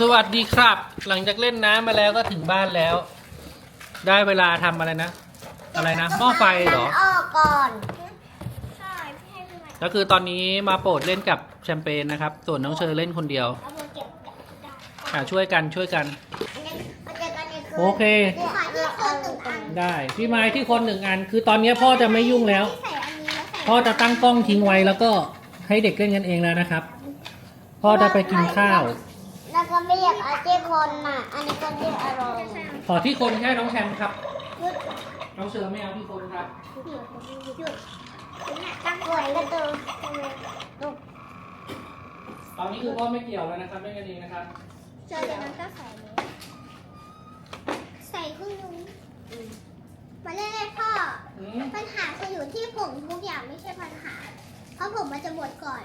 สวัสดีครับ หลังจากเล่นน้ำมาแล้วก็ถึงบ้านแล้ว ได้เวลาทำอะไรนะ อะไรนะหม้อไฟเหรอ ออกก่อนใช่พี่ให้พี่ใหม่ก็คือตอนนี้มาโปรดเล่นกับแชมเปญนะครับ ส่วนน้องเชอเล่นคนเดียวเอามือเก็บได้อะช่วยกันช่วยกัน อันนี้มันจะกันนี่คือโอเค ขอที่คนหนึ่งอันได้ พี่ไม้ที่คนหนึ่งอัน คือตอนนี้พ่อจะไม่ยุ่งแล้วใส่อันนี้แล้วใส่พ่อจะตั้งกล้องทิ้งไว้แล้วก็ให้เด็กเล่นกันเองแล้วนะครับ พ่อจะไปกินข้าว แล้วก็ไม่อยากเอาเจ้คนน่ะอันนี้ก็เรียกอร่อยขอที่คนแค่น้องแชมป์ครับหยุดน้องเชอไม่เอาที่คนครับหยุดหยุดตั้งไว้ก็ตัวลูกตอนนี้คือพ่อไม่เกี่ยวแล้วนะครับเล่นกันเองนะครับเจอจากนั้นก็ใส่นี้ใส่ครึ่งนึงมาเล่นเลยพ่ออืมปัญหาคืออยู่ที่ผมทุกอย่างไม่ใช่ปัญหาเพ ราะผมมันจะหมดก่อน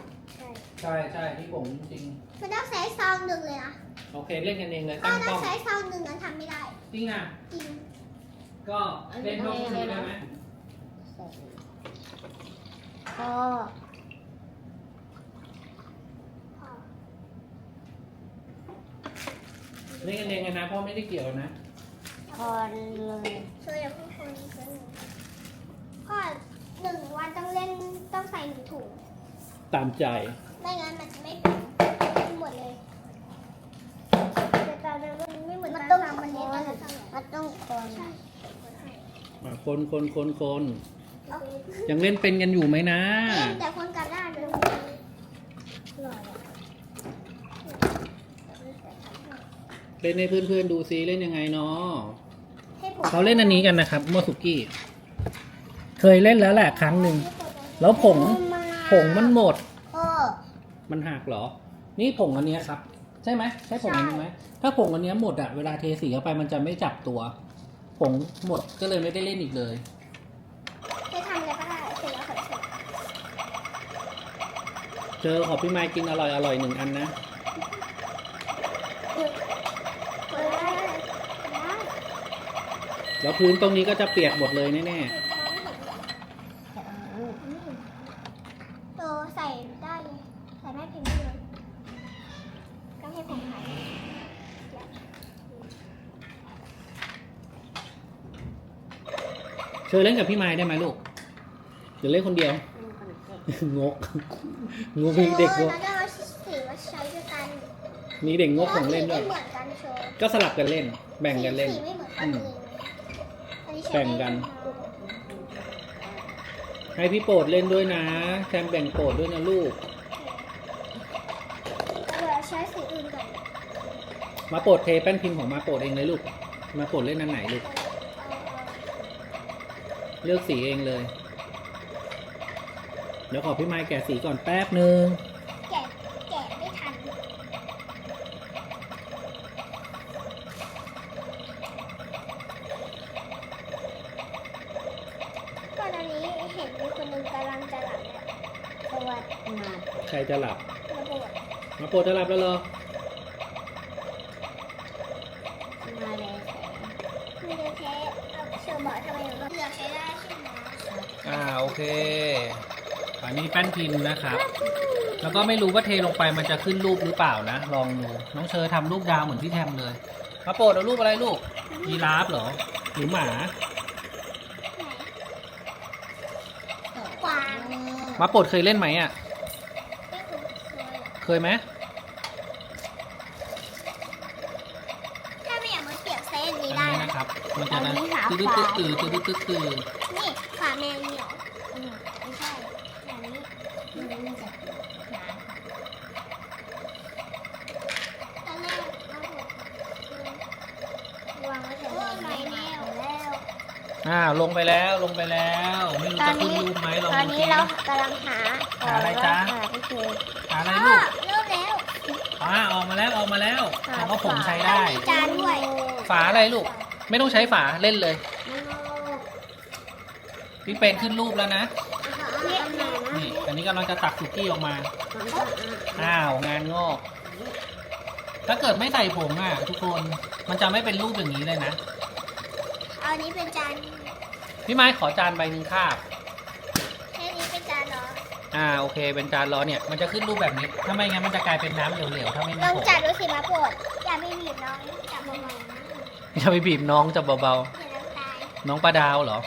ใช่ใช่ที่ผมจริง มันต้องใช้ซองหนึ่งเลยนะๆโอเคเล่นกันเองเลยถ้าตั้งกต้ล้อองงใช้ซองหนึ่งนั้นทำไม่ได้ จริงอะ จริง ก็เล่นนอกนี้ได้ไหมพ่อพ่อเล่นกันเองกันนะพ่อไม่ได้เกี่ยวนะพอเลยช่วยอย่าเพิ่งคนช่วยหนูพ่อ หนึ่งวันต้องเล่นต้องใส่หนึ่งถุง ตามใจ ไม่งั้นมันจะไม่เป็นหมดเลยแต่ตอนนั้นมันไม่เหมือนมันตต้ออนงทำมันคเล่นนกันแล้วทำไงมันต้องคนใช่มาคนคนคนคนเอายังเล่นเป็นกันอยู่ไหมนะ เล่นแต่คนกันได้านเลยหล่อเลยเล่นให้เพื่อนๆดูซิเล่นยังไงเนาะให้ผมเขาเล่นอันนี้กันนะครับมอสุกี้ เคยเล่นแล้วแหละครั้งหนึ่ง แล้วผงผงมันหมดพ่อมันหักเหรอ นี่ผงอันเนี้ยครับ ใช่ไหมใช่ผงอันนี้ไหมถ้าผงอันเนี้ยหมดอะเวลาเทสีเข้าไปมันจะไม่จับตัว ผงหมดก็เลยไม่ได้เล่นอีกเลยให้ทำอะไรก็ได้เสร็จแล้วเสร็จแล้วเจอขอพี่ไม้กินอร่อยอร่อยหนึ่งอันนะเปิดได้ได้แล้วพื้นตรงนี้ก็จะเปียกหมดเลยแน่โตใส่ได้เลย ใส่แม่พิมพ์ได้เลย ก็ให้ผมถ่าย ๆเชิญเล่นกับพี่ไม้ได้ไหมลูกหรือเล่นคนเดียว งก งกมีเด็กงกแล้วก็เอาสีมาใช้ด้วยกันมีเด็กงกของเล่นด้วยไม่เหมือนกันโชว์ก็สลับกันเล่น แบ่งกันเล่น สีไม่เหมือนกันเลยอันนี้ใช้แบ่งกัน ให้พี่โปรดเล่นด้วยนะแซมแบ่งโปรดด้วยนะลูก เดี๋ยวใช้สีอื่นก่อนมาโปรดเทแป้นพิมพ์ของมาโปรดเองเลยลูก มาโปรดเล่นอันไหนลูก เลือกสีเองเลย เดี๋ยวขอพี่ไม้แกะสีก่อนแป๊บหนึ่งแกะแกะไม่ทัน ก่อนอันนี้เห็นมีคนหนึ่งกำลังจะหลับเนี่ยสวัสดีมาใครจะหลับ ระเบิดมาโปรดจะหลับแล้วเหรอ มาเลยมีเดเทสเอาเชื่อบอกทำไมหนูเลือกใช้ได้ใช่ไหม อ่าโอเคอันนี้แป้นพิมพ์นะครับ แล้วก็ไม่รู้ว่าเทลงไปมันจะขึ้นรูปหรือเปล่านะ ลองดู น้องเชอทำรูปดาวเหมือนพี่แทมเลยมาโปรดเอารูปอะไรลูก ยีราฟเหรอ หรือหมา กวางมาโปรดเคยเล่นไหมอะไม่คุ้นเคยเคยไหมถ้าไม่อยากมันเปียกเส้นอันนี้นี้ได้นะนะครับ มันจะนะตื้อตื้อตื้อตื้อตื้อตื้อนี่ฝา แมงเหนียวอืมไม่ใช่อย่างนี้มันจะหนาตอนแรกเอาหัววางไว้เฉยโอ้ยไหลแล้วแล้วอ่าลงไปแล้วลงไปแล้วไม่รู้ตอจะนขึ้นนี้รูปไหมลองตอนดูนี้สิ เรากำลังหาหาอะไรจ๊ะ หาพี่เคหาอะไรพ่อลูกเริ่มแล้วอ่าออกมาแล้วออกมาแล้วถามว่าผมใช้ได้ มีจานด้วยฝาอะไรลูก ไม่ต้องใช้ฝาเล่นเลย พี่เป็นขึ้นรูปแล้วนะเนี่ยนี่ อันนี้กำลังจะตักสุกี้ออกมา อ้าว งานงอก ถ้าเกิดไม่ใส่ผงอะ ทุกคน มันจะไม่เป็นรูปอย่างนี้เลยนะเอาอันนี้เป็นจาน พี่ไม้ขอจานใบหนึ่งคาบแค่นี้เป็นจานเหรอ อ่า โอเค เป็นจานร้อนเนี่ย มันจะขึ้นรูปแบบนี้ ถ้าไม่งั้นมันจะกลายเป็นน้ำเหลวๆ ถ้าไม่มีลองผงจับดูสิมาโปรดอย่าไปบีบน้องจับเบาๆนะอย่าไปบีบน้องจะเบาเดี๋ยวน้องตายๆ น้องปลาดาวเหรอ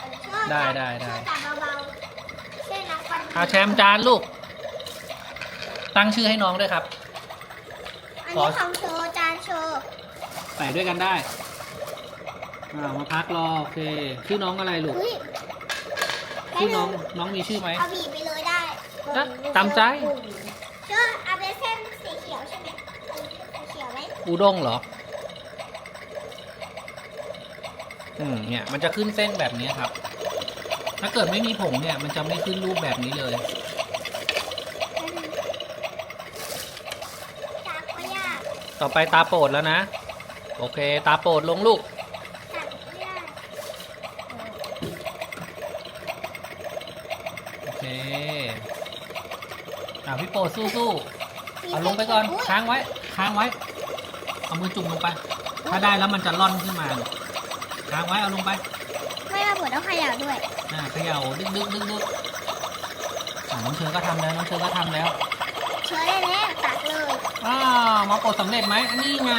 ได้ได้ได้ช่วยจับเบาๆช่วยน้องปันอาแชมป์จานลูก ตั้งชื่อให้น้องด้วยครับ อันนี้ของโชว์จานโชว์ใส่ด้วยกันได้อ่ามาพักรอโอเค ชื่อน้องอะไรลูก อุ้ยชื่อน้องน้องมีชื่อไหม เอาบีบไปเลยได้นะตามใจเชื่อเอาเป็นเส้นสีเขียวใช่ไหมเอาสีเขียวไหมอูด้งเหรอ อืมเนี่ย มันจะขึ้นเส้นแบบนี้ครับ ถ้าเกิดไม่มีผงเนี่ย มันจะไม่ขึ้นรูปแบบนี้เลย จับไม่ยากต่อไปตาโปรดแล้วนะ โอเค ตาโปรดลงลูก จับไม่ได้โอเคอ่าพี่โปรดสู้สู้ๆเอาลงไปก่อน ค้างไว้ ค้างไว้ เอามือจุ่มลงไป ถ้าได้แล้วมันจะล่อนขึ้นมาลูกค้างไว้เอาลงไป ไม่มาปวดต้องเขย่าด้วย อ่าเขย่าดึกดึกดึกดึกอ่าน้องเชอก็ทำแล้วน้องเชอก็ทำแล้ว เชื้อได้แล้วตักเลยอ้าวมาโปรดสำเร็จไหมอันนี้ไง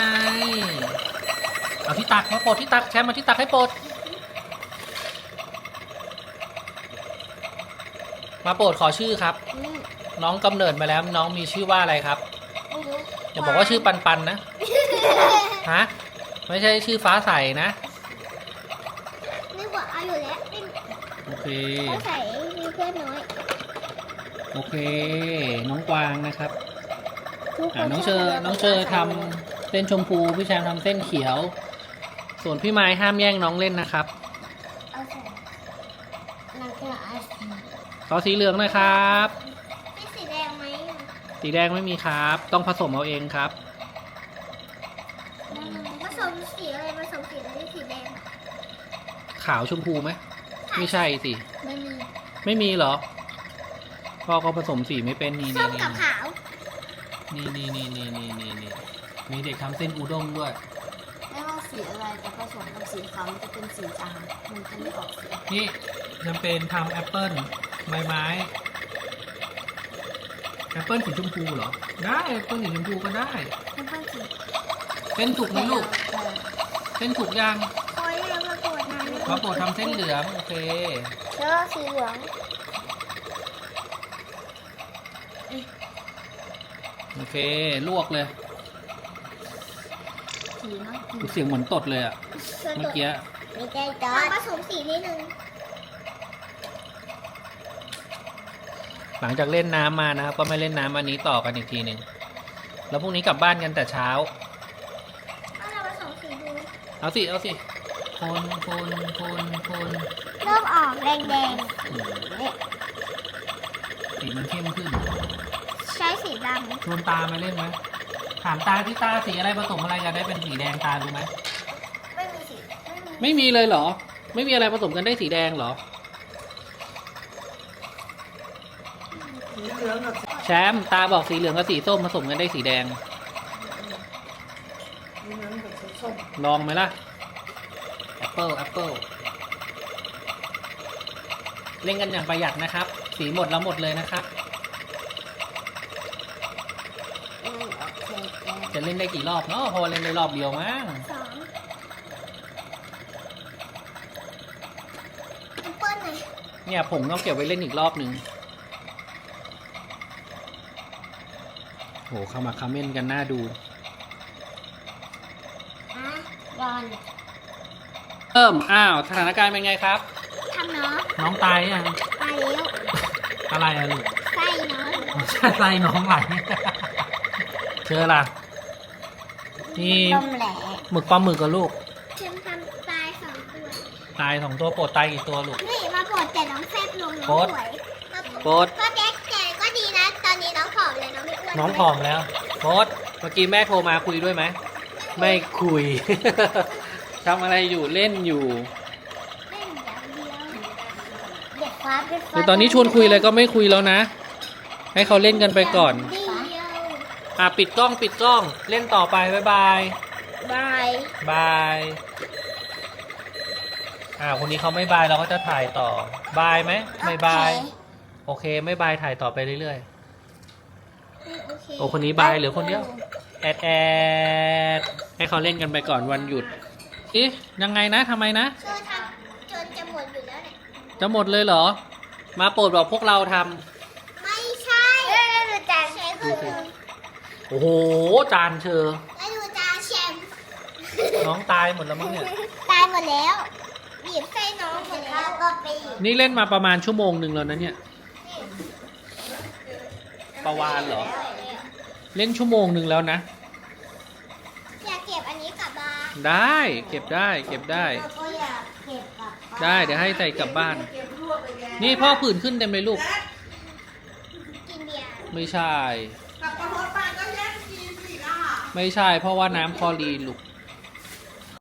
เอาที่ตักมาโปรดที่ตักแชมป์มาที่ตักให้โปรดมาโปรดขอชื่อครับ อืมน้องกำเนิดมาแล้วน้องมีชื่อว่าอะไรครับไม่รู้อย่าบอกว่าชื่อปันปันนะฮะไม่ใช่ชื่อฟ้าใสนะ นึกว่าเอาอยู่แล้วไม่ โอ เคต้องใส่มีเพื่อนน้อย โอเค น้องกวางนะครับทุกคอ่าน้องเชอชบน้องเชอทำเส้นชมพูพี่แชมป์ทำเส้นเขียว ส่วนพี่ไม้ห้ามแย่งน้องเล่นนะครับเอาใส่นักกีฬาอาชีพขอสีเหลืองหน่อยครับมีสีแดงไหมอะสีแดงไม่มีครับ ต้องผสมเอาเองครับ ผสมสีอะไรผสมสีอะไรสีแดงอะขาวชมพูไหม ไม่ใช่สิ ไม่มีไม่มีเหรอ พ่อก็ผสมสีไม่เป็นนี่ส้นี่มนี่กับขาวนี่นี่นี่นี่นี่นี่นี่มีเด็กทำเส้นอูด้งด้วย ไม่ว่าสีอะไรแต่ผสมกับสีขาวมันจะเป็นสีจางมันจะไม่ออกสีนี่จำเป็นทำแอปเปิ้ลใบไม้แอปเปิ้ลสีชมพูเหรอ ได้แอปเปิ้ลสีชมพูก็ได้เป็นเพื่อนสีเส้นถูกไหมลูก เออเส้นถูกยัง คอยเรียกมาโก รธนานมาโปรดทำเส้นเหลืองโอเคเชื้อสีเหลืองโอเค ลวกเลยสีเนาะดูเสียงเหมือนตดเลยอะเชื้อเมื่อกี้มีใจจอดผสมสีนิดนึงหลังจากเล่นน้ำมานะครับ ก็ไม่เล่นน้ำอันนี้ต่อกันอีกทีหนึ่งแล้วพรุ่งนี้กลับบ้านกันแต่เช้าถ้าเราผสมสีดูเอาสิเอาสิ คนคนคนคนเริ่มออกแดงอืมสีมันเข้มขึ้นๆใช้สีดชวนตามาเล่นไหมถามตาที่ตาสีอะไรผสมอะไรกันได้เป็นสีแดงตารู้ไหมำไม่มีสีไม่มีไม่มีเลยเหรอ ไม่มีอะไรผสมกันได้สีแดงเหรอ สีเหลืองกับแชมป์ตาบอกสีเหลืองกับสีส้มผสมกันได้สีแดง สีเหลืองกับสีส้มลองไหมล่ะแอ ปเปิลแอปเปิลเล่นกันอย่างประหยัดนะครับ สีหมดแล้วหมดเลยนะครับไม่ออกเทแกนจะเล่นได้กี่รอบเนาะพอเล่นได้รอบเดียวมั้งสองแอปเปิ้ลหน่อยเนี่ยผงต้องเก็บไว้เล่นอีกรอบหนึ่งโหเข้ามาคอมเมนต์กันน่าดู อะร้อน เริ่มอ้าวสถานการณ์เป็นไงครับ ทำเนาะน้องตายยังไปแล้วอะไรอะลูกไส้เนาะใช่ไส้น้องไหลเจอล่ะนี่ลมแหลหมึกปลาหมึกกับลูก เชิมทำตายสองตัว ตายสองตัวโปรดตายกี่ตัวลูก นี่มาปวดแต่น้องแฟบลงน้โอ๊องตสวยโปรด ก็แจ๊กแต่ก็ดีนะ ตอนนี้น้องผอมเลยน้องไม่อ้วนน้องผอมแล้วโปรดเมื่อกี้แม่โทรมาคุยด้วยไหม ไม่คุย ทำอะไรอยู่เล่นอยู่เล่นอย่างเดียวเด็กฟ้าเป็นฟ้าเดี๋ยวตอนนี้ชวนคุยอะไรก็ไม่คุยแล้วนะ ให้เขาเล่นกันไปก่อนเดียวอะปิดกล้องปิดกล้องเล่นต่อไปบ๊ายบายบายบายอ่าคนนี้เขาไม่บายเราก็จะถ่ายต่อบายไหมไม่บายโอเคโอโอเคไม่บายถ่ายต่อไปเรื่อยอืมโอเคๆโอ้คนนี้บายเหลือคนเดียวแอดแอดให้เขาเล่นกันไปก่อนวันหยุด เอ๊ะยังไงนะทำไมนะเธอทำจนจะหมดอยู่แล้วเนี่ย จะหมดเลยเหรอ มาโปรดบอกพวกเราทำไม่ใช่แล้วดูจานใช้คือหนึ่งโอ้โหจานเชอแล้วดูจานแชมป์น้องตายหมดแล้วมั้งเนี่ย ตายหมดแล้ว บีบไส้น้องหมดแล้วก็ปีนี่เล่นมาประมาณชั่วโมงหนึ่งแล้วนะเนี่ย ประวานเหรอ เล่นชั่วโมงหนึ่งแล้วนะ อยากเก็บอันนี้กลับบ้าน ได้เก็บได้เก็บได้ เราก็อยากเก็บกลับบ้านได้เดี๋ยวให้ใส่กลับบ้านนี่พ่อผื่นขึ้นเต็มเลยลูก กินเบียร์ไม่ใช่ กลับมาโพสต์ไปก็แย่งกินสิล่ะ ไม่ใช่เพราะว่าน้ำคลอรีนลูก